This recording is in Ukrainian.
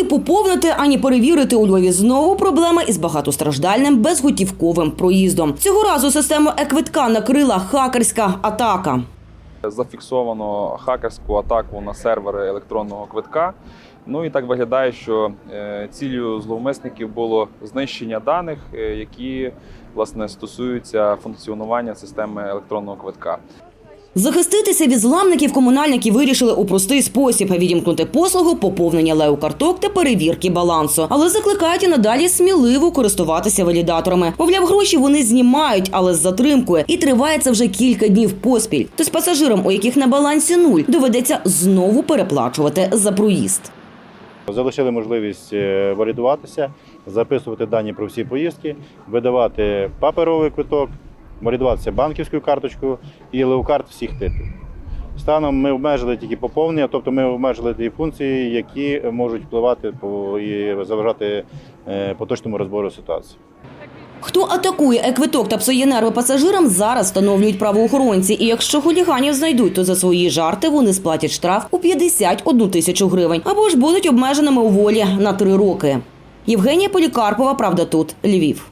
Ані поповнити, ані перевірити у Львові знову проблема із багатостраждальним безготівковим проїздом. Цього разу систему еквитка накрила хакерська атака. Зафіксовано хакерську атаку на сервери електронного квитка. Ну і так виглядає, що е, цілею зловмисників було знищення даних, е, які власне стосуються функціонування системи електронного квитка. Захиститися від зламників комунальники вирішили у простий спосіб відімкнути послугу поповнення леокарток та перевірки балансу. Але закликають і надалі сміливо користуватися валідаторами. Мовляв, гроші вони знімають, але з затримкою. І триває це вже кілька днів поспіль. Тож пасажирам, у яких на балансі нуль, доведеться знову переплачувати за проїзд. Залишили можливість е, валідуватися, записувати дані про всі поїздки, видавати паперовий квиток, валідуватися банківською карточкою і леокарт всіх типів. Станом ми обмежили тільки поповнення, тобто ми обмежили ті функції, які можуть впливати і заважати е, поточному розбору ситуації. Хто атакує еквиток та псує нерви пасажирам, зараз встановлюють правоохоронці. І якщо хуліганів знайдуть, то за свої жарти вони сплатять штраф у 51 тисячу гривень або ж будуть обмеженими у волі на три роки. Євгенія Полікарпова, правда, тут Львів.